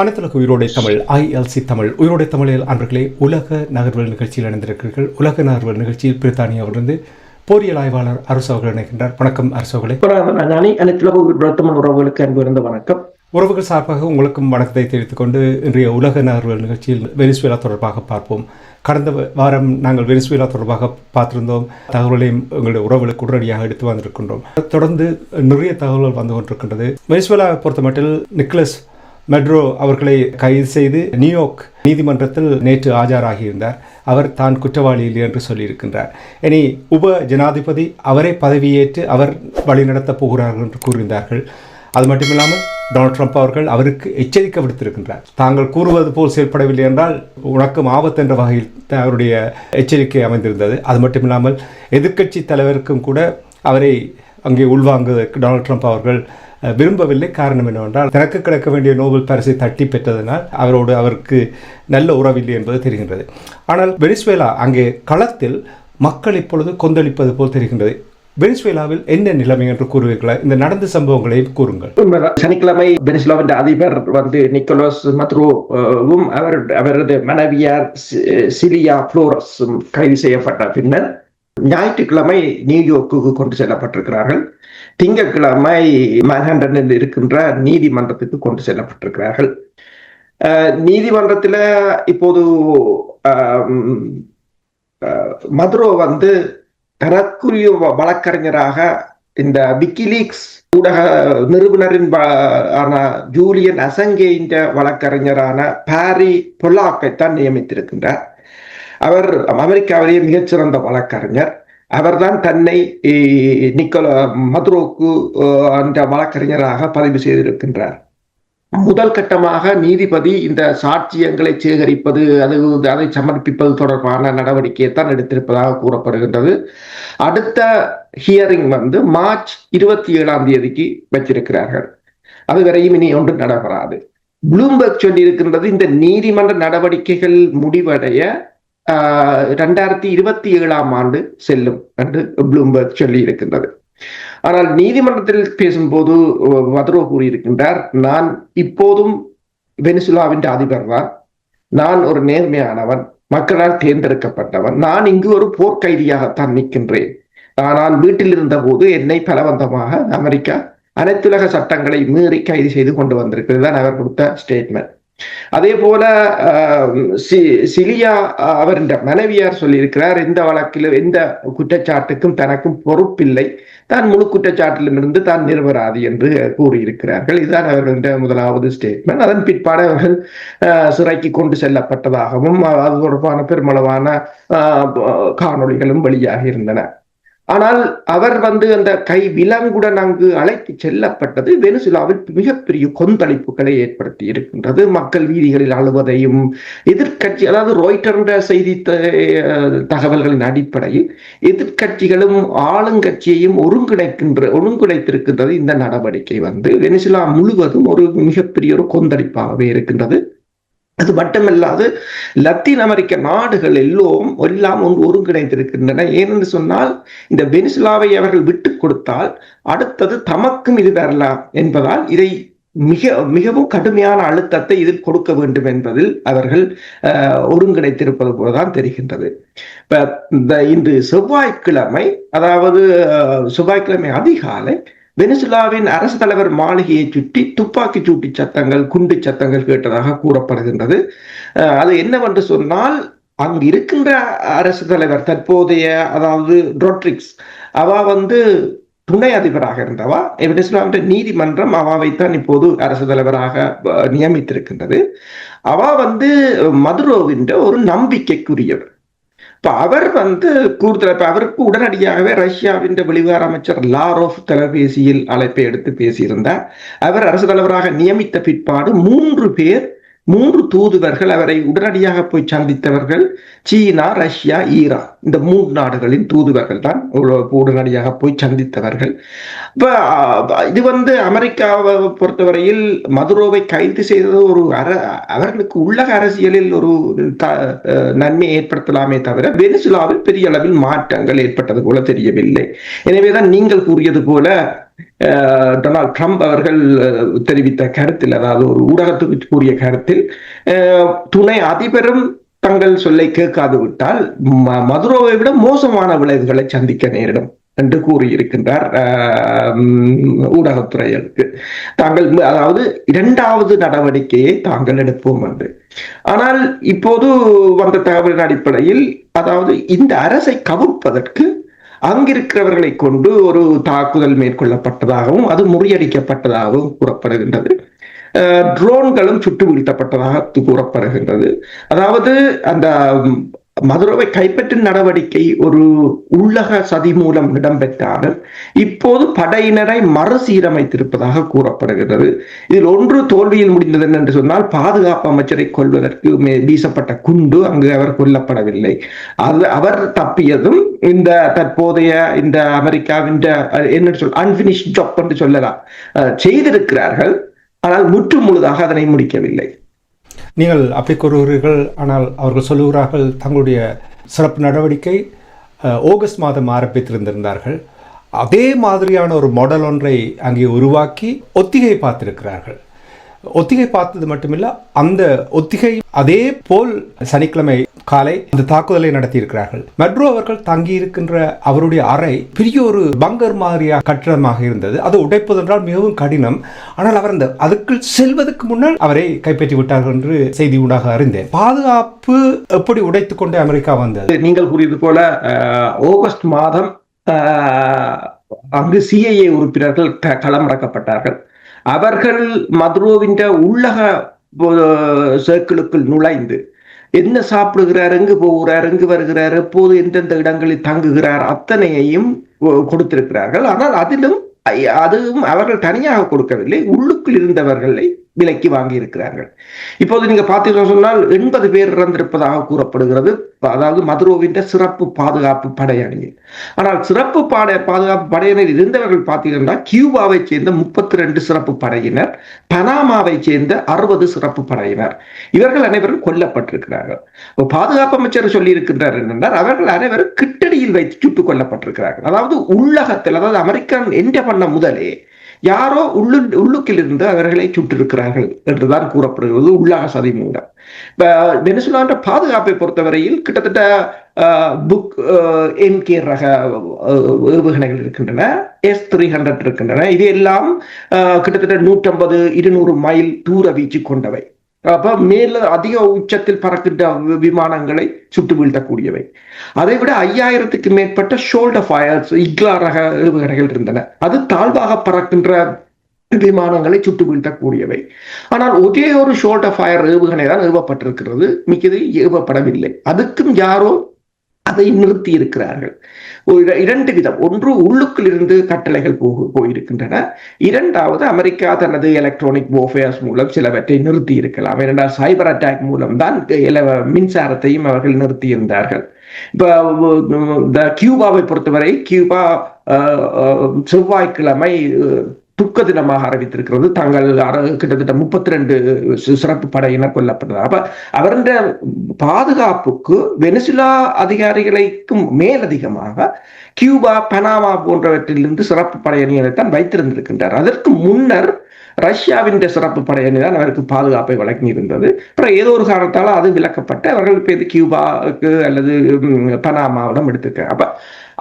அனைத்துலக உயிரோடை தமிழ் ஐஎல்சி தமிழ் உயிரோடை தமிழில் அன்பர்களே உலக நகர்வல் நிகழ்ச்சியில் இணைந்திருக்கிறீர்கள். உலக நகர்வல் நிகழ்ச்சியில் பிரித்தானியாவிலிருந்து போரியல் ஆய்வாளர் அரசு அவர்கள் இணைக்கின்றார் வணக்கம் அரசு அவர்களே. அனைத்துலக பிரத்தமன் உறவுகளுக்கு அன்பு இருந்த வணக்கம். உறவுகள் சார்பாக உங்களுக்கும் வணக்கத்தை தெரிவித்துக் கொண்டு இன்றைய உலக நகர்வல் நிகழ்ச்சியில் வெனிசுவேலா தொடர்பாக பார்ப்போம். கடந்த வாரம் நாங்கள் வெனிசுவேலா தொடர்பாக பார்த்திருந்தோம். தகவல்களையும் எங்களுடைய உறவுகளுக்கு உடனடியாக எடுத்து வந்திருக்கின்றோம். தொடர்ந்து நிறைய தகவல்கள் வந்து கொண்டிருக்கின்றது. வெனிசுவேலா பொறுத்தமட்டில் நிக்கலஸ் மெட்ரோ அவர்களை கைது செய்து நியூயார்க் நீதிமன்றத்தில் நேற்று ஆஜராகியிருந்தார். அவர் தான் குற்றவாளி இல்லை என்று சொல்லியிருக்கின்றார். இனி உப ஜனாதிபதி அவரை பதவியேற்று அவர் வழிநடத்தப் போகிறார்கள் என்று கூறியிருந்தார்கள். அது மட்டுமில்லாமல் டொனால்ட் ட்ரம்ப் அவர்கள் அவருக்கு எச்சரிக்கை விடுத்திருக்கின்றார். தாங்கள் கூறுவது போல் செயல்படவில்லை என்றால் உனக்கும் ஆபத்து என்ற வகையில் அவருடைய எச்சரிக்கை அமைந்திருந்தது. அது மட்டுமில்லாமல் எதிர்க்கட்சி தலைவருக்கும் கூட அவரை அங்கே உள்வாங்குவதற்கு டொனால்ட் ட்ரம்ப் அவர்கள் விரும்பவில்லை. காரணம் என்னவென்றால் தனக்கு கிடக்க வேண்டிய நோபல் பரிசை தட்டி பெற்றதனால் அவரோடு அவருக்கு நல்ல உறவில்லை என்பது தெரிகின்றது. ஆனால் வெனிசுவேலா அங்கே களத்தில் மக்கள் இப்பொழுது கொந்தளிப்பது போல் தெரிகின்றது. வெனிசுவேலாவில் என்ன நிலைமை என்று கூறுவீர்களா? இந்த நடந்த சம்பவங்களை கூறுங்கள். சனிக்கிழமை வெனிசுலாவின் அதிபர் வந்து நிக்கோலஸ் மத்ரோவும் அவர் அவரது மனைவியார் சிலியா புளோரஸும் கைது செய்யப்பட்ட பின்னர் ஞாயிற்றுக்கிழமை நியூயோர்க்கு கொண்டு செல்லப்பட்டிருக்கிறார்கள். திங்கட்கிழமை மேன்ஹண்டனில் இருக்கின்ற நீதிமன்றத்துக்கு கொண்டு செல்லப்பட்டிருக்கிறார்கள். நீதிமன்றத்தில் இப்போது மதுரோ வந்து தனக்குரிய வ- வழக்கறிஞராக இந்த விக்கிலீக்ஸ் ஊடக நிறுவனரின் வ- ஆன ஜூலியன் அசங்கேயின் வழக்கறிஞரான பாரி பொல்லாக்கைத்தான் நியமித்திருக்கின்றார். அவர் அமெரிக்காவிலேயே மிகச்சிறந்த வழக்கறிஞர். அவர்தான் தன்னை நிக்கோல மதுரோக்கு அந்த வழக்கறிஞராக பதிவு செய்திருக்கின்றார். முதல் கட்டமாக நீதிபதி இந்த சாட்சியங்களை சேகரிப்பது அது அதை சமர்ப்பிப்பது தொடர்பான நடவடிக்கையை தான் எடுத்திருப்பதாக கூறப்படுகின்றது. அடுத்த ஹியரிங் வந்து மார்ச் இருபத்தி ஏழாம் தேதிக்கு வச்சிருக்கிறார்கள். அது வரையும் இனி ஒன்று நடைபெறாது. ப்ளூம்பர்க் சொல்லியிருக்கின்றது இந்த நீதிமன்ற நடவடிக்கைகள் முடிவடைய ரெண்டாயிரத்தி இருபத்தி ஏழாம் ஆண்டு செல்லும் என்று ப்ளூம்பர்க் சொல்லி இருக்கின்றது ஆனால் நீதிமன்றத்தில் பேசும்போது வதரோ மதுரோ கூறியிருக்கின்றார் நான் இப்போதும் வெனிசுலாவின் அதிபர் தான் நான் ஒரு நேர்மையானவன் மக்களால் தேர்ந்தெடுக்கப்பட்டவன். நான் இங்கு ஒரு போர்க்கைதியாகத்தான் நிற்கின்றேன். ஆனால் வீட்டில் இருந்தபோது என்னை பலவந்தமாக அமெரிக்கா அனைத்துலக சட்டங்களை மீறி கைது செய்து கொண்டு வந்திருக்கிறது. தான் அவர் கொடுத்த ஸ்டேட்மெண்ட் அதே போல சிலியா ஆஹ், அவரின் மனைவியார் சொல்லியிருக்கிறார் எந்த வழக்கில் எந்த குற்றச்சாட்டுக்கும் தனக்கும் பொறுப்பில்லை. தான் முழு குற்றச்சாட்டிலிருந்து தான் நிரபராதி என்று கூறியிருக்கிறார்கள். இதுதான் அவர்களின் முதலாவது ஸ்டேட்மெண்ட் அதன் பிற்பாடு அவர்கள் ஆஹ், சிறைக்கு கொண்டு செல்லப்பட்டதாகவும் அது தொடர்பான பெருமளவான ஆஹ், காணொளிகளும் வெளியாகி இருந்தன. ஆனால் அவர் வந்து அந்த கை விலங்குடன் அங்கு அழைத்து செல்லப்பட்டது வெனிசுலாவில் மிகப்பெரிய கொந்தளிப்புகளை ஏற்படுத்தி இருக்கின்றது. மக்கள் வீதிகளில் அழுவதையும் எதிர்க்கட்சி அதாவது ரோய்டர் செய்தி தகவல்களின் அடிப்படையில் எதிர்க்கட்சிகளும் ஆளுங்கட்சியையும் ஒருங்கிணைக்கின்ற ஒருங்கிணைத்திருக்கின்றது இந்த நடவடிக்கை வந்து. வெனிசுலா முழுவதும் ஒரு மிகப்பெரிய ஒரு கொந்தளிப்பாகவே இருக்கின்றது. அது மட்டுமல்லாது லத்தீன் அமெரிக்க நாடுகள் எல்லோரும் எல்லாம் ஒன்று ஒருங்கிணைந்திருக்கின்றன. ஏனென்று சொன்னால் இந்த வெனிசுலாவை அவர்கள் விட்டு கொடுத்தால் அடுத்தது தமக்கும் இது வரலாம் என்பதால் இதை மிக மிகவும் கடுமையான அழுத்தத்தை இதில் கொடுக்க வேண்டும் என்பதில் அவர்கள் அஹ், ஒருங்கிணைத்திருப்பது போலதான் தெரிகின்றது. இப்ப இந்த இன்று செவ்வாய்க்கிழமை அதாவது அஹ், செவ்வாய்க்கிழமை அதிகாலை வெனிசுலாவின் அரசு தலைவர் மாளிகையை சுற்றி துப்பாக்கி சூட்டு சத்தங்கள் குண்டு சத்தங்கள் கேட்டதாக கூறப்படுகின்றது. அஹ், அது என்னவென்று சொன்னால் அங்கு இருக்கின்ற அரசு தலைவர் தற்போதைய அதாவது ரோட்ரிக்ஸ் அவ வந்து துணை அதிபராக இருந்தவா? வெனிசுலாவின் நீதிமன்றம் அவாவைத்தான் இப்போது அரசு தலைவராக நியமித்திருக்கின்றது. அவா வந்து மதுரோவின் ஒரு நம்பிக்கைக்குரியவர். இப்ப அவர் வந்து கூடுதல் இப்ப அவருக்கு உடனடியாகவே ரஷ்யாவின் வெளிவார அமைச்சர் லாரோஃப் தொலைபேசியில் அழைப்பை எடுத்து பேசியிருந்தார். அவர் அரசு தலைவராக நியமித்த பிற்பாடு மூன்று பேர் மூன்று தூதுவர்கள் அவரை உடனடியாக போய் சந்தித்தவர்கள் சீனா ரஷ்யா ஈரான். இந்த மூன்று நாடுகளின் தூதுவர்கள் தான் உடனடியாக போய் சந்தித்தவர்கள். இப்போ இது வந்து அமெரிக்காவை பொறுத்தவரையில் மதுரோவை கைது செய்தது ஒரு அர அவர்களுக்கு உள்ளக அரசியலில் ஒரு த- அஹ், நன்மை ஏற்படுத்தலாமே தவிர வெனிசுலாவில் பெரிய அளவில் மாற்றங்கள் ஏற்பட்டது போல தெரியவில்லை. எனவேதான் நீங்கள் கூறியது போல டொனால்ட் ட்ரம்ப் அவர்கள் தெரிவித்த கருத்தில் அதாவது ஒரு ஊடகத்துக்கு கூறிய கருத்தில் துணை அதிபரும் தங்கள் சொல்லை கேட்காது விட்டால் மதுரோவை விட மோசமான விளைவுகளை சந்திக்க நேரிடும் என்று கூறியிருக்கின்றார் உம், ஊடகத்துறைகளுக்கு. தாங்கள் அதாவது இரண்டாவது நடவடிக்கையை தாங்கள் எடுப்போம் என்று. ஆனால் இப்போது வந்த தகவலின் அடிப்படையில் அதாவது இந்த அரசை கவிழ்ப்பதற்கு அங்கிருக்கிறவர்களை கொண்டு ஒரு தாக்குதல் மேற்கொள்ளப்பட்டதாகவும் அது முறியடிக்கப்பட்டதாகவும் கூறப்படுகின்றது. ட்ரோன்களும் சுட்டு வீழ்த்தப்பட்டதாக கூறப்படுகின்றது. அதாவது அந்த மதுரவை கைப்பற்றும் நடவடிக்கை ஒரு உள்ளக சதி மூலம் இடம்பெற்றாலும் இப்போது படையினரை மறுசீரமைத்திருப்பதாக கூறப்படுகிறது. இதில் ஒன்று தோல்வியில் முடிந்தது என்று சொன்னால் பாதுகாப்பு அமைச்சரை கொள்வதற்கு வீசப்பட்ட குண்டு அங்கு அவர் கொல்லப்படவில்லை. அது அவர் தப்பியதும் இந்த தற்போதைய இந்த அமெரிக்காவின் என்ன சொல் அன்பினிஷ் ஜாப் என்று சொல்லலாம். செய்திருக்கிறார்கள் ஆனால் முற்று முழுதாக அதனை முடிக்கவில்லை. நீங்கள் அப்படி கூறுகிறீர்கள் ஆனால் அவர்கள் சொல்லுகிறார்கள் தங்களுடைய சிறப்பு நடவடிக்கை ஆகஸ்ட் மாதம் ஆரம்பித்திருந்திருந்தார்கள். அதே மாதிரியான ஒரு மாடல் ஒன்றை அங்கே உருவாக்கி ஒத்திகை பார்த்திருக்கிறார்கள். ஒத்திகை பார்த்தது மட்டுமில்ல அந்த ஒத்திகை அதே போல் சனிக்கிழமை காலை இந்த தாக்குதலை நடத்தியிருக்கிறார்கள். மெட்ரோ அவர்கள் தங்கியிருக்கின்ற அவருடைய அறை பெரிய ஒரு பங்கர் மாதிரியாக கட்டிடமாக இருந்தது. அது உடைப்பதென்றால் மிகவும் கடினம். ஆனால் அவர் அந்த அதுக்குள் செல்வதற்கு முன்னால் அவரை கைப்பற்றி விட்டார்கள் என்று செய்தி ஊடாக அறிந்தேன். பாதுகாப்பு எப்படி உடைத்துக் கொண்டு அமெரிக்கா வந்தது? நீங்கள் கூறியது போல அஹ், ஆகஸ்ட் மாதம் அஹ், அங்கு சிஐஏ உறுப்பினர்கள் க- களமிறக்கப்பட்டார்கள் அவர்கள் மதுரோவின் உள்ளக அஹ், சர்க்கிளுக்குள் நுழைந்து என்ன சாப்பிடுகிறார் எங்கு போகிறார் எங்கு வருகிறார் எப்போது எந்தெந்த இடங்களில் தங்குகிறார் அத்தனையையும் கொடுத்திருக்கிறார்கள். ஆனால் அதிலும் அதுவும் அவர்கள் தனியாக கொடுக்கவில்லை. உள்ளுக்குள் இருந்தவர்களை விலைக்கு வாங்கி இருக்கிறார்கள் இப்போது நீங்க பார்த்தீங்கன்னா சொன்னால் எண்பது பேர் இறந்திருப்பதாக கூறப்படுகிறது. அதாவது மதுரோவின் சிறப்பு பாதுகாப்பு படையணியில் ஆனால் சிறப்பு பாட பாதுகாப்பு படையினர் இருந்தவர்கள் பார்த்தீங்கன்னா கியூபாவை சேர்ந்த முப்பத்தி ரெண்டு சிறப்பு படையினர் பனாமாவை சேர்ந்த அறுபது சிறப்பு படையினர். இவர்கள் அனைவரும் கொல்லப்பட்டிருக்கிறார்கள். பாதுகாப்பு அமைச்சர் சொல்லி இருக்கின்றார் என்னென்றால் அவர்கள் அனைவரும் கிட்டடியில் வைத்து சுட்டுக் கொல்லப்பட்டிருக்கிறார்கள். அதாவது உள்ளகத்தில் அதாவது அமெரிக்கன் என்ற பண்ண முதலே யாரோ உள்ளு உள்ளுக்கிலிருந்து அவர்களை சுட்டிருக்கிறார்கள் என்றுதான் கூறப்படுகிறது உள்ளாக சதி மூலம். இப்ப வெனிசுலான்ற பாதுகாப்பை பொறுத்தவரையில் கிட்டத்தட்ட புக் என்கே ரக ஏவுகணைகள் இருக்கின்றன எஸ் த்ரீ ஹண்ட்ரட் இருக்கின்றன. இது எல்லாம் கிட்டத்தட்ட நூற்றம்பது இருநூறு மைல் தூர வீச்சு கொண்டவை. அப்ப மேல அதிக உச்சத்தில் பறக்கின்ற விமானங்களை சுட்டு வீழ்த்தக்கூடியவை. அதை விட ஐயாயிரத்துக்கு மேற்பட்ட ஷோல்டர் ஃபயர்ஸ் இக்லா ரக ஏவுகணைகள் இருந்தன. அது தாழ்வாக பறக்கின்ற விமானங்களை சுட்டு வீழ்த்தக்கூடியவை. ஆனால் ஒரே ஒரு ஷோல்டர் ஃபயர் ஏவுகணை தான் ஏவப்பட்டிருக்கிறது. மிக்கது ஏவப்படவில்லை. அதுக்கும் யாரோ அதை நிறுத்தி இருக்கிறார்கள் இரண்டு விதம். ஒன்று உள்ளுக்குள் இருந்து கட்டளைகள் போக போயிருக்கின்றன. இரண்டாவது அமெரிக்கா தனது எலக்ட்ரானிக் warfares மூலம் சிலவற்றை நிறுத்தி இருக்கலாம் ஏனென்றால் சைபர் அட்டாக் மூலம் தான் மின்சாரத்தையும் அவர்கள் நிறுத்தி இருந்தார்கள் இந்த கியூபாவை பொறுத்தவரை கியூபா செவ்வாய்க்கிழமை துக்க தினமாக அறிவித்திருக்கிறது. தாங்கள் கிட்டத்தட்ட முப்பத்தி ரெண்டு சிறப்பு படையினர் கொல்லப்பட்டது அப்ப அவருடைய பாதுகாப்புக்கு வெனிசுலா அதிகாரிகளுக்கும் மேலதிகமாக கியூபா பனாமா போன்றவற்றிலிருந்து சிறப்பு படையணியை தான் வைத்திருந்திருக்கின்றார். அதற்கு முன்னர் ரஷ்யாவின் சிறப்பு படையணி தான் அவருக்கு பாதுகாப்பை வழங்கியிருந்தது. அப்புறம் ஏதோ ஒரு காரணத்தால் அது விலக்கப்பட்டு அவர்கள் இப்போ இது கியூபாவுக்கு அல்லது பனாமாவிடம் எடுத்திருக்காங்க. அப்ப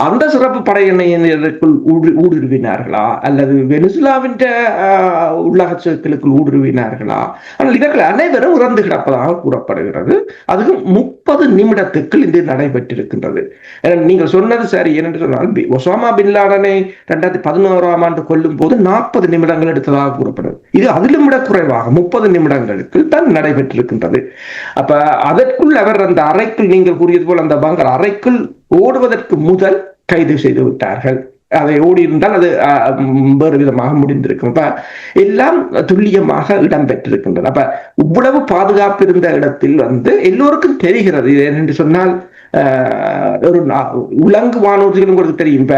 அந்த சிறப்பு படையணியினருக்குள் ஊடு ஊடுருவினார்களா? அல்லது வெனிசுலாவின் உள்ளக சர்க்கிளுக்குள் ஊடுருவினார்களா? ஆனால் இவர்கள் அனைவரும் உறந்து கிடப்பதாக கூறப்படுகிறது. அதுவும் முப்பது நிமிடத்துக்குள் இது நடைபெற்றிருக்கின்றது. நீங்கள் சொன்னது சரி ஏனென்று சொன்னால் ஒசாமா பின்லாடனை ரெண்டாயிரத்தி பதினோராம் ஆண்டு கொல்லும் போது நாற்பது நிமிடங்கள் எடுத்ததாக கூறப்படுது இது அதிலும் விட குறைவாக முப்பது நிமிடங்களுக்கு தான் நடைபெற்றிருக்கின்றது. அப்ப அதற்குள் அவர் அந்த அறைக்குள் நீங்கள் கூறியது போல் அந்த பங்கர் அறைக்குள் ஓடுவதற்கு முதல் கைது செய்து விட்டார்கள். அதை ஓடி இருந்தால் அது அஹ், வேறு விதமாக முடிந்திருக்கும். அப்ப எல்லாம் துல்லியமாக இடம்பெற்றிருக்கின்றன அப்ப இவ்வளவு பாதுகாப்பு இருந்த இடத்தில் வந்து எல்லோருக்கும் தெரிகிறது. இது என்று சொன்னால் ஒரு உலங்கு வானூர்திகளும் தெரியும். இப்ப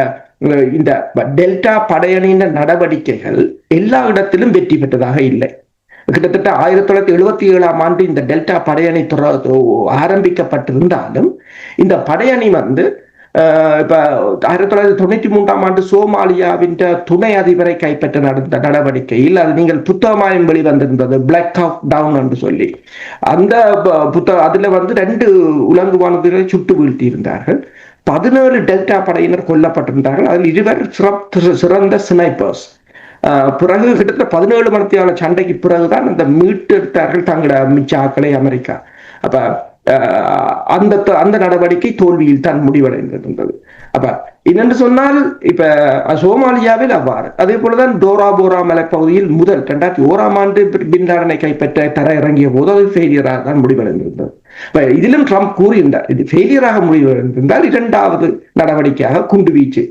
இந்த டெல்டா படையணியின் நடவடிக்கைகள் எல்லா இடத்திலும் வெற்றி பெற்றதாக இல்லை. கிட்டத்தட்ட ஆயிரத்தி தொள்ளாயிரத்தி எழுபத்தி ஏழாம் ஆண்டு இந்த டெல்டா படையணி ஆரம்பிக்கப்பட்டிருந்தாலும் இந்த படையணி வந்து இப்ப ஆயிரத்தி தொள்ளாயிரத்தி தொண்ணூத்தி மூன்றாம் ஆண்டு சோமாலியாவின் துணை அதிபரை கைப்பற்ற நடந்த நடவடிக்கையில் அது நீங்கள் புத்தகமாயம் வெளிவந்திருந்தது பிளாக் ஆஃப் டவுன் என்று சொல்லி. அந்த புத்தகம் புத்தக அதுல வந்து ரெண்டு உலங்குவானதுகளை சுட்டு வீழ்த்தி இருந்தார்கள் பதினேழு டெல்டா படையினர் கொல்லப்பட்டிருந்தார்கள். அதில் இருவர் சிறந்த ஸ்னைப்பர்ஸ் பிறகு கிட்டத்தட்ட பதினேழு மணித்தியான சண்டைக்கு பிறகுதான் அந்த மீட்டெடுத்தார்கள் தங்களோட மிச்ச ஆக்களை அமெரிக்கா. அப்ப அஹ், அந்த அந்த நடவடிக்கை தோல்வியில் தான் முடிவடைந்திருந்தது. அப்ப என்னென்று சொன்னால் இப்ப சோமாலியாவில் அவ்வாறு. அதே போலதான் டோரா போரா மலைப்பகுதியில் முதல் இரண்டாயிரத்தி ஓராம் ஆண்டு பின் லாடனை கைப்பற்ற தர இறங்கிய போது அது ஃபெயிலியராக தான் முடிவடைந்திருந்தது. இதிலும் ட்ரம்ப் கூறியிருந்தார் இது ஃபெயிலியராக முடிவடைந்திருந்தால் இரண்டாவது நடவடிக்கையாக குண்டுவீச்சு வீச்சு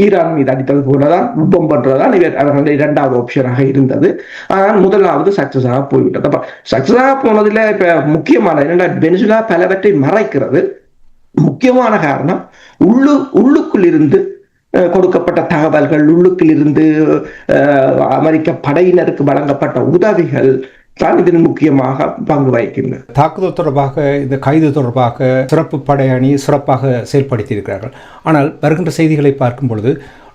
ஈரான் மீது அடித்தது போலதான் யுத்தம் பண்றதுதான் இவர் அவர்களுடைய இரண்டாவது ஆப்ஷனாக இருந்தது ஆனால் முதலாவது சக்சஸாக போய்விட்டது அப்ப சக்சஸாக போனதுல இப்ப முக்கியமான என்னென்னா வெனிசுலா பலவற்றை மறைக்கிறது முக்கியமான காரணம் உள்ளு உள்ளுக்குள் இருந்து அஹ், கொடுக்கப்பட்ட தகவல்கள் உள்ளுக்கில் இருந்து அமெரிக்க படையினருக்கு வழங்கப்பட்ட உதவிகள் தான் முக்கியமாக பங்கு வகிக்கின்றன தாக்குதல் தொடர்பாக இந்த கைது தொடர்பாக சிறப்பு படையணி சிறப்பாக செயல்படுத்தியிருக்கிறார்கள். ஆனால் வருகின்ற செய்திகளை பார்க்கும் பொழுது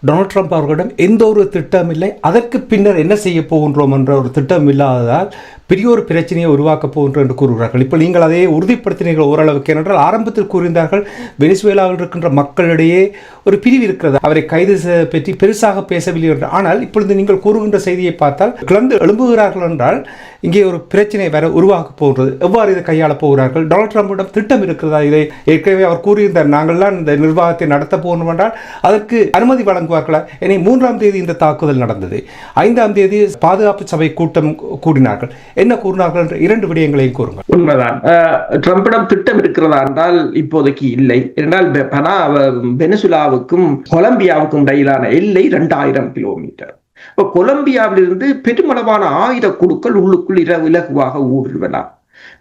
டொனால்ட் ட்ரம்ப் அவர்களிடம் எந்த ஒரு திட்டம் இல்லை. அதற்கு பின்னர் என்ன செய்ய போகின்றோம் என்ற ஒரு திட்டம் இல்லாததால் பெரிய ஒரு பிரச்சனையை உருவாக்கப் போகின்ற என்று கூறுகிறார்கள். இப்போ நீங்கள் அதையே உறுதிப்படுத்தினீர்கள் ஓரளவுக்கு. ஏனென்றால் ஆரம்பத்தில் கூறியிருந்தார்கள் வெனிசுவேலாவில் இருக்கின்ற மக்களிடையே ஒரு பிரிவு இருக்கிறது. அவரை கைது பற்றி பெருசாக பேசவில்லை என்று. ஆனால் இப்பொழுது நீங்கள் கூறுகின்ற செய்தியை பார்த்தால் கிளந்து எழும்புகிறார்கள் என்றால் இங்கே ஒரு பிரச்சனை வர உருவாக்க போகிறது எவ்வாறு இதை கையாளப் போகிறார்கள்? டொனால்ட் ட்ரம்பிடம் திட்டம் இருக்கிறதா? இதை ஏற்கனவே அவர் கூறியிருந்தார். நாங்கள்லாம் இந்த நிர்வாகத்தை நடத்த போகணும் என்றால் அதற்கு அனுமதி வழங்குவார்களா? என மூன்றாம் தேதி இந்த தாக்குதல் நடந்தது. ஐந்தாம் தேதி பாதுகாப்பு சபை கூட்டம் கூடினார்கள். என்ன கூறினார்கள் என்ற இரண்டு விடயங்களையும் கூறுங்கள். உண்மைதான். ட்ரம்பிடம் திட்டம் இருக்கிறதா என்றால் இப்போதைக்கு இல்லை. என்றால் வெனிசுலாவுக்கும் கொலம்பியாவுக்கும் இடையிலான எல்லை இரண்டாயிரம் கிலோமீட்டர். இப்போ கொலம்பியாவிலிருந்து பெருமளவான ஆயுத குழுக்கள் உள்ளுக்குள் இர இலகுவாக ஊடுருவலாம்.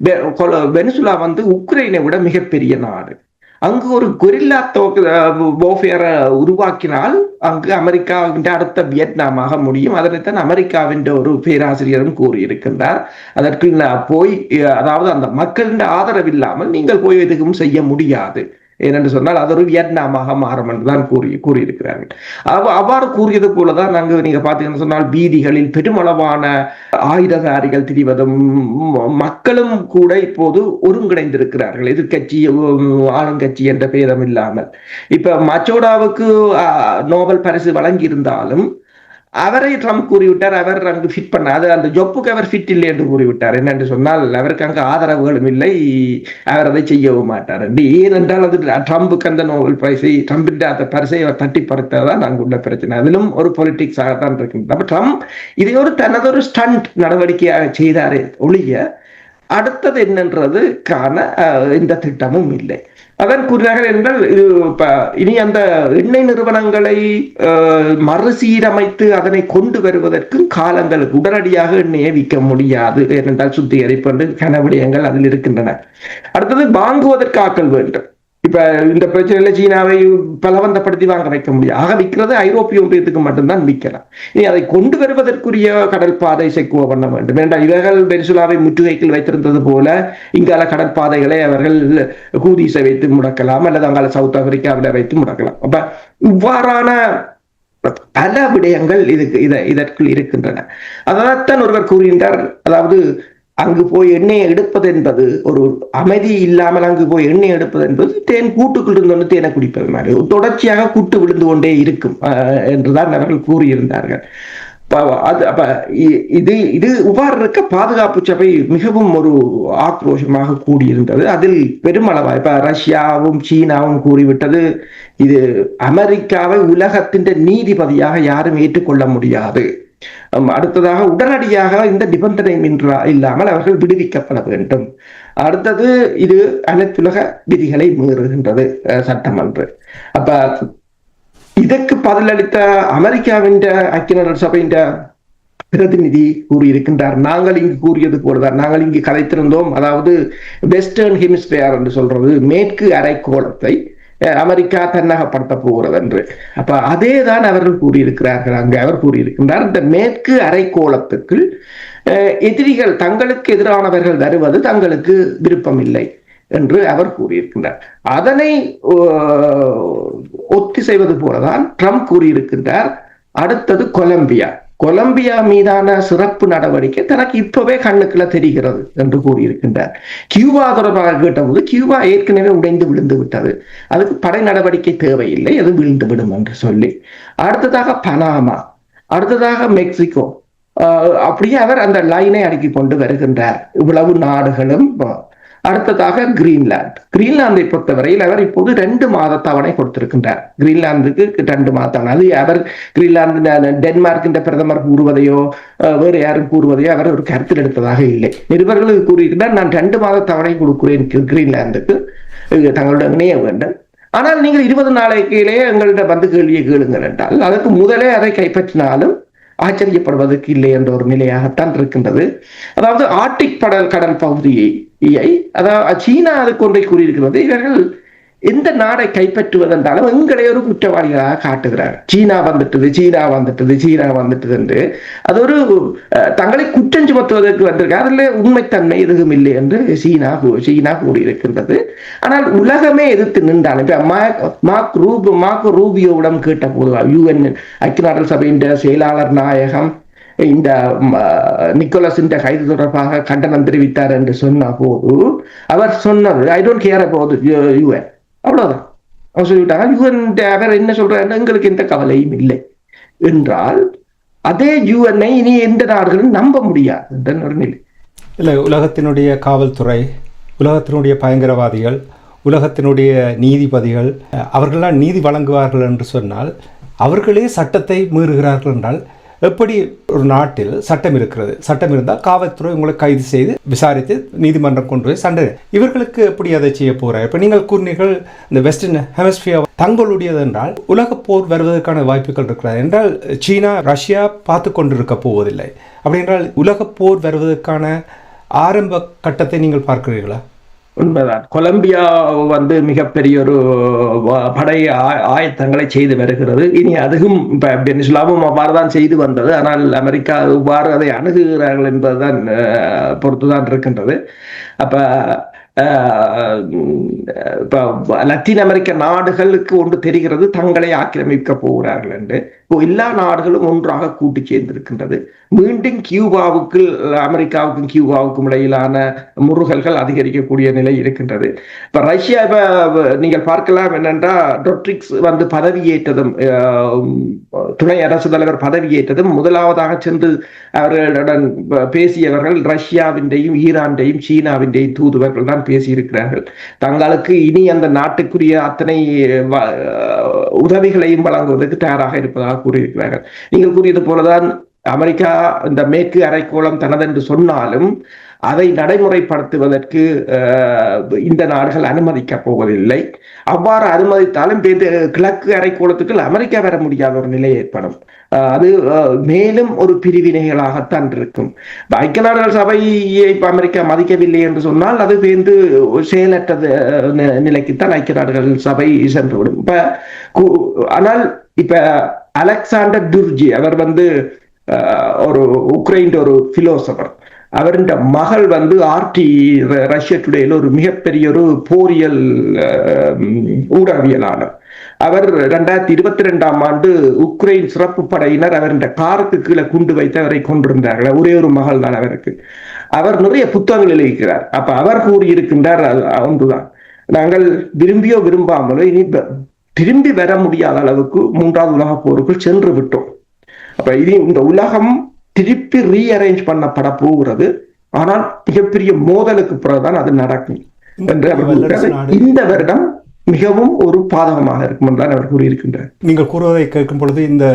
கொல- வெனிசுலா வந்து உக்ரைனை விட மிகப்பெரிய நாடு. அங்கு ஒரு கொரில்லா போஃபியரை உருவாக்கினால் அங்கு அமெரிக்காவின் அடுத்த வியட்நாமாக முடியும். அதனைத்தான் அமெரிக்காவின் ஒரு பேராசிரியரும் கூறியிருக்கின்றார். அதற்கு நான் போய் அதாவது அந்த மக்களின் ஆதரவு இல்லாமல் நீங்கள் போய் எதுவும் செய்ய முடியாது. ஏனென்று சொன்னால் அது ஒரு வியட்நாமாக மாறும் என்று தான் கூறி கூறியிருக்கிறார்கள். அவ அவ்வாறு கூறியது போலதான் அங்கு நீங்க பார்த்தீங்கன்னு சொன்னால் வீதிகளில் பெருமளவான ஆயுததாரிகள் திரிவதும் மக்களும் கூட இப்போது ஒருங்கிணைந்திருக்கிறார்கள். எதிர்கட்சி ஆளுங்கட்சி என்ற பேதம் இல்லாமல் இப்ப மச்சோடாவுக்கு நோபல் பரிசு வழங்கியிருந்தாலும் அவரை ட்ரம்ப் கூறிவிட்டார் அவர் அங்கு ஃபிட் பண்ண அது அந்த ஜொப்புக்கு அவர் ஃபிட் இல்லை என்று கூறிவிட்டார். என்னென்று சொன்னால் அவருக்கு அங்கு ஆதரவுகளும் இல்லை அவர் அதை செய்யவும் மாட்டார். என்று. ஏனென்றால் அது ட்ரம்புக்கு அந்த நோபல் பரிசை ட்ரம்பின் அந்த பரிசை அவர் தட்டி பறித்ததான் அங்கு உள்ள பிரச்சனை. அதிலும் ஒரு பொலிட்டிக்ஸாக தான் இருக்கு அப்ப ட்ரம்ப் இதை ஒரு தனதொரு ஸ்டண்ட் நடவடிக்கையாக செய்தாரே ஒழிய அடுத்தது என்னன்றது காண இந்த திட்டமும் இல்லை. அதன் கூறினார்கள் என்றால் இனி அந்த எண்ணெய் நிறுவனங்களை மறுசீரமைத்து அதனை கொண்டு வருவதற்கு காலங்கள் உடனடியாக எண்ணெயை விற்க முடியாது. ஏனென்றால் சுத்திகரிப்பு என்று கனவிடயங்கள் அதில் இருக்கின்றன. அடுத்தது வாங்குவதற்கு ஆக்கல் வேண்டும். இப்ப இந்த பிரச்சனையில சீனாவை பலவந்தப்படுத்தி வாங்க வைக்க முடியும் ஆக விற்கிறது ஐரோப்பிய ஒன்றியத்துக்கு மட்டும்தான் விற்கலாம் இனி அதை கொண்டு வருவதற்குரிய கடல் பாதை செக்குவ பண்ண வேண்டும். ஏனென்றால் இவர்கள் வெனிசுலாவை முற்றுகைக்கில் வைத்திருந்தது போல இங்கால கடற்பாதைகளை அவர்கள் கூதீசை வைத்து முடக்கலாம் அல்லது அங்கால சவுத் ஆப்பிரிக்காவில் வைத்து முடக்கலாம். அப்ப இவ்வாறான பல விடயங்கள் இதுக்கு இத இதற்குள் இருக்கின்றன. அதனால்தான் ஒருவர் கூறுகின்றார் அதாவது அங்கு போய் எண்ணெயை எடுப்பது என்பது ஒரு அமைதி இல்லாமல் அங்கு போய் எண்ணெய் எடுப்பது என்பது தேன் கூட்டுக்குள் இருந்தோன்னு தேனை குடிப்பது மாதிரி. தொடர்ச்சியாக கூட்டு விழுந்து கொண்டே இருக்கும் அஹ், என்றுதான் அவர்கள் கூறியிருந்தார்கள். அப்ப அது அப்ப இ- இது இது இவ்வாறு இருக்க பாதுகாப்பு சபை மிகவும் ஒரு ஆக்ரோஷமாக கூடியிருந்தது. அதில் பெருமளவா இப்ப ரஷ்யாவும் சீனாவும் கூறிவிட்டது இது அமெரிக்காவை உலகத்தின் நீதிபதியாக யாரும் ஏற்றுக்கொள்ள முடியாது. அடுத்ததாக உடனடியாக இந்த நிபந்தனை மின்றா இல்லாமல் அவர்கள் விடுவிக்கப்பட வேண்டும். அடுத்தது இது அனைத்துலக விதிகளை மீறுகின்றது சட்டம் என்று அப்ப இதற்கு பதிலளித்த அமெரிக்காவின் ஐக்கிய நாடுகள் சபையின் பிரதிநிதி கூறியிருக்கின்றார். நாங்கள் இங்கு கூறியது போலதான். நாங்கள் இங்கு கதைத்திருந்தோம் அதாவது வெஸ்டர்ன் ஹெமிஸ்பியர் என்று சொல்றது மேற்கு அரைக்கோளத்தை அமெரிக்கா தன்னகப்படுத்த போகிறது என்று அப்ப அதே தான் அவர்கள் கூறியிருக்கிறார்கள் அங்கு. அவர் கூறியிருக்கின்றார் இந்த மேற்கு அரைக்கோளத்துக்குள் அஹ், எதிரிகள் தங்களுக்கு எதிரானவர்கள் வருவது தங்களுக்கு விருப்பமில்லை என்று அவர் கூறியிருக்கின்றார். அதனை ஒத்தி செய்வது போலதான் ட்ரம்ப் கூறியிருக்கின்றார் அடுத்தது கொலம்பியா. கொலம்பியா மீதான சிறப்பு நடவடிக்கை தனக்கு இப்பவே கண்ணுக்குள்ள தெரிகிறது என்று கூறியிருக்கின்றார். கியூபா தொடர்பாக கேட்டபோது கியூபா ஏற்கனவே உடைந்து விழுந்து விட்டது. அதுக்கு படை நடவடிக்கை தேவையில்லை அது விழுந்து விடும் என்று சொல்லி. அடுத்ததாக பனாமா அடுத்ததாக மெக்சிகோ. ஆஹ் அப்படியே அவர் அந்த லைனை அடுக்கி கொண்டு வருகின்றார். இவ்வளவு நாடுகளும் அடுத்ததாக கிரீன்லாந்து கிரீன்லாந்தை பொறுத்தவரையில் அவர் இப்போது ரெண்டு மாத தவணை கொடுத்திருக்கின்றார். கிரீன்லாந்துக்கு ரெண்டு மாத தவணை அது அவர் கிரீன்லாந்து டென்மார்க்கின்ற பிரதமர் கூறுவதையோ வேறு யாரும் கூறுவதையோ அவர் ஒரு கருத்தில் எடுத்ததாக இல்லை. நிருபர்களுக்கு கூறியிருக்கிறார் நான் ரெண்டு மாத தவணை கொடுக்கிறேன் கிரீன்லாந்துக்கு இது தங்களுடன் இணைய வேண்டும் ஆனால் நீங்கள் இருபது நாளைக்கிலேயே எங்களிடம் வந்து கேள்வியை கேளுங்கள் என்றால் அதற்கு முதலே அதை கைப்பற்றினாலும் ஆச்சரியப்படுவதற்கு இல்லை என்ற ஒரு நிலையாகத்தான் இருக்கின்றது. அதாவது ஆர்டிக் கடல் கடல் பகுதியை அதாவது சீனா அதுக்கு ஒன்றை கூறியிருக்கிறது. இவர்கள் எந்த நாடை கைப்பற்றுவதென்றாலும் எங்களை ஒரு குற்றவாளிகளாக காட்டுகிறார். சீனா வந்துட்டது சீனா வந்துட்டது சீனா வந்துட்டது என்று. அது ஒரு அஹ், தங்களை குற்றம் சுமத்துவதற்கு வந்திருக்கார் அதில் உண்மைத்தன்மை எதுவும் இல்லை என்று சீனா சீனா கூறியிருக்கின்றது. ஆனால் உலகமே எதிர்த்து நின்றாலும் இப்போ மா- மார்க் ரூப் மார்க் ரூபியோவிடம் கேட்ட போது யூஎன் ஐக்கிய நாடுகள் சபையின் செயலாளர் நாயகம் இந்த நிக்கோலஸ் இந்த கைது தொடர்பாக கண்டனம் தெரிவித்தார் என்று சொன்ன போது அவர் சொன்னது I don't care about UN அவ்வளவுதான். அவர் சொல்லிவிட்டாங்க யூஎன் அவர் என்ன சொல்றாரு? எங்களுக்கு எந்த கவலையும் இல்லை. என்றால் அதே யூஎன்ஐ இனி எந்த நாடுகளும் நம்ப முடியாது என்ற நிலை இல்லை உலகத்தினுடைய காவல்துறை உலகத்தினுடைய பயங்கரவாதிகள் உலகத்தினுடைய நீதிபதிகள் அஹ், அவர்களெல்லாம் நீதி வழங்குவார்கள் என்று சொன்னால் அவர்களே சட்டத்தை மீறுகிறார்கள் என்றால் எப்படி ஒரு நாட்டில் சட்டம் இருக்கிறது? சட்டம் இருந்தால் காவல்துறை உங்களை கைது செய்து விசாரித்து நீதிமன்றம் கொண்டு போய் சண்டை இவர்களுக்கு எப்படி அதை செய்ய போகிறார் இப்போ நீங்கள் கூறினீர்கள் இந்த வெஸ்டர்ன் ஹெமஸ்பியர் தங்களுடையது என்றால் உலக போர் வருவதற்கான வாய்ப்புகள் இருக்கிறது என்றால் சீனா ரஷ்யா பார்த்து கொண்டிருக்க போவதில்லை. அப்படி என்றால் உலக போர் வருவதற்கான ஆரம்ப கட்டத்தை நீங்கள் பார்க்கிறீர்களா? உண்மைதான். கொலம்பியா வந்து மிகப்பெரிய ஒரு படை ஆ- ஆயத்தங்களை செய்து வருகிறது. இனி அதுவும் இப்போ வெனிசுலாவும் அவ்வாறுதான் செய்து வந்தது. ஆனால் அமெரிக்கா இவ்வாறு அதை அணுகுகிறார்கள் என்பதுதான் பொறுத்துதான் இருக்கின்றது. அப்ப அஹ், லத்தீன் அமெரிக்க நாடுகளுக்கு ஒன்று தெரிகிறது தங்களை ஆக்கிரமிக்க போகிறார்கள் என்று. இப்போ எல்லா நாடுகளும் ஒன்றாக கூட்டி சேர்ந்திருக்கின்றது. மீண்டும் கியூபாவுக்கு அமெரிக்காவுக்கும் கியூபாவுக்கும் இடையிலான முருகல்கள் அதிகரிக்கக்கூடிய நிலை இருக்கின்றது. இப்ப ரஷ்யா இப்ப நீங்கள் பார்க்கலாம் என்னென்றா டொட்ரிக்ஸ் வந்து பதவியேற்றதும் துணை அரசு தலைவர் பதவியேற்றதும் முதலாவதாக சென்று அவர்களுடன் பேசியவர்கள் ரஷ்யாவின்றையும் ஈரான்டையும் சீனாவின்றையும் தூதுவர்கள் தான் பேசியிருக்கிறார்கள். தங்களுக்கு இனி அந்த நாட்டுக்குரிய அத்தனை உதவிகளையும் வழங்குவதற்கு தயாராக இருப்பதாக கூறியிருக்கிறார்கள். நீங்கள் கூறியது போலதான் அமெரிக்கா இந்த மேற்கு அரைக்கோளம் தனதென்று சொன்னாலும் அதை நடைமுறைப்படுத்துவதற்கு இந்த நாடுகள் அனுமதிக்கப் போவதில்லை. அவ்வாறு அனுமதித்தாலும் கிழக்கு அரைக்கோளத்துக்குள் அமெரிக்கா வர முடியாத ஒரு நிலை ஏற்படும். அது மேலும் ஒரு பிரிவினைகளாகத்தான் இருக்கும். ஐக்கிய நாடுகள் சபையை இப்ப அமெரிக்கா மதிக்கவில்லை என்று சொன்னால் அது பேர்ந்து செயலற்றது நிலைக்குத்தான் ஐக்கிய நாடுகள் சபை சென்றுவிடும். இப்ப ஆனால் இப்ப அலெக்சாண்டர் டுர்ஜி அவர் வந்து ஒரு உக்ரைன் ஒரு பிலோசபர் அவருடைய மகள் வந்து ஆர்டி ரஷ்ய டுடேல ஒரு மிகப்பெரிய ஒரு போரியல் ஊடகவியலாளர். அவர் ரெண்டாயிரத்தி இருபத்தி ரெண்டாம் ஆண்டு உக்ரைன் சிறப்பு படையினர் அவருடைய காருக்கு கீழே குண்டு வைத்து அவரை கொண்டிருந்தார்கள் ஒரே ஒரு மகள் தான் அவருக்கு. அவர் நிறைய புத்தகங்கள் எழுதிக்கிறார் அப்ப அவர் கூறியிருக்கின்றார் ஒன்றுதான். நாங்கள் விரும்பியோ விரும்பாமலோ இனி திரும்பி வர முடியாத அளவுக்கு மூன்றாவது உலக போருக்குள் சென்று விட்டோம். அப்ப இது இந்த உலகம் திருப்பி ரீஅரேஞ்ச் பண்ணப்பட போகிறது. ஆனால் மிகப்பெரிய மோதலுக்கு பிறகுதான் அது நடக்கும் என்று அவர். இந்த வருடம் மிகவும் ஒரு பாதகமாக இருக்கும் என்றுதான் அவர் கூறியிருக்கின்றார். நீங்கள் கூறுவதை கேட்கும் பொழுது இந்த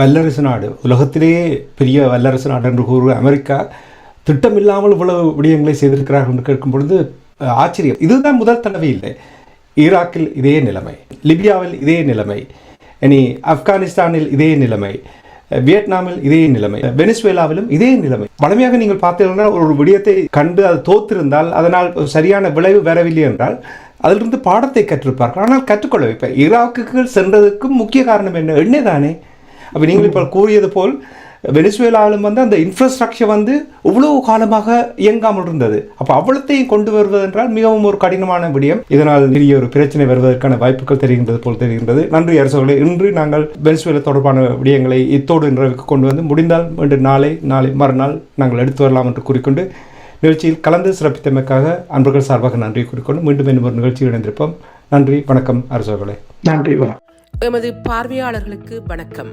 வல்லரசு நாடு உலகத்திலேயே பெரிய வல்லரசு நாடு என்று கூறுகிற அமெரிக்கா திட்டமில்லாமல் இவ்வளவு விடயங்களை செய்திருக்கிறார்கள் என்று கேட்கும் பொழுது ஆச்சரியம். இதுதான் முதல் தடவை இல்லை. ஈராக்கில் இதே நிலைமை லிபியாவில் இதே நிலைமை இனி ஆப்கானிஸ்தானில் இதே நிலைமை வியட்நாமில் இதே நிலைமை வெனிசுவேலாவிலும் இதே நிலைமை வலிமையாக நீங்கள் பார்த்தீங்கன்னா ஒரு விடயத்தை கண்டு அது தோத்திருந்தால் அதனால் சரியான விளைவு வரவில்லை என்றால் அதிலிருந்து பாடத்தை கற்றிருப்பார்கள் ஆனால் கற்றுக்கொள்ள இப்போ ஈராக்குகள் சென்றதுக்கும் முக்கிய காரணம் என்ன எண்ணெய் தானே அப்போ நீங்கள் இப்போ கூறியது போல் வெனிசுவேலாவிலும் வந்து அந்த இன்ஃப்ராஸ்ட்ரக்சர் வந்து இவ்வளவு காலமாக இயங்காமல் இருந்தது. அப்போ அவ்வளத்தையும் கொண்டு வருவது என்றால் மிகவும் ஒரு கடினமான விடயம். இதனால் பெரிய ஒரு பிரச்சனை வருவதற்கான வாய்ப்புகள் தெரிகின்றது போல் தெரிகின்றது. நன்றி அரசுகளே இன்று நாங்கள் வெனிசுவேலா தொடர்பான விடயங்களை இத்தோடு இன்றைக்கு கொண்டு வந்து முடிந்தால் மீண்டும் நாளை நாளை மறுநாள் நாங்கள் எடுத்து வரலாம் என்று கூறிக்கொண்டு நிகழ்ச்சியில் கலந்து சிறப்பித்தமைக்காக அன்பர்கள் சார்பாக நன்றி கூறிக்கொண்டு மீண்டும் இன்னும் ஒரு நிகழ்ச்சியில் இணைந்திருப்போம். நன்றி வணக்கம் அரசர்களே. நன்றி வணக்கம். எமது பார்வையாளர்களுக்கு வணக்கம்.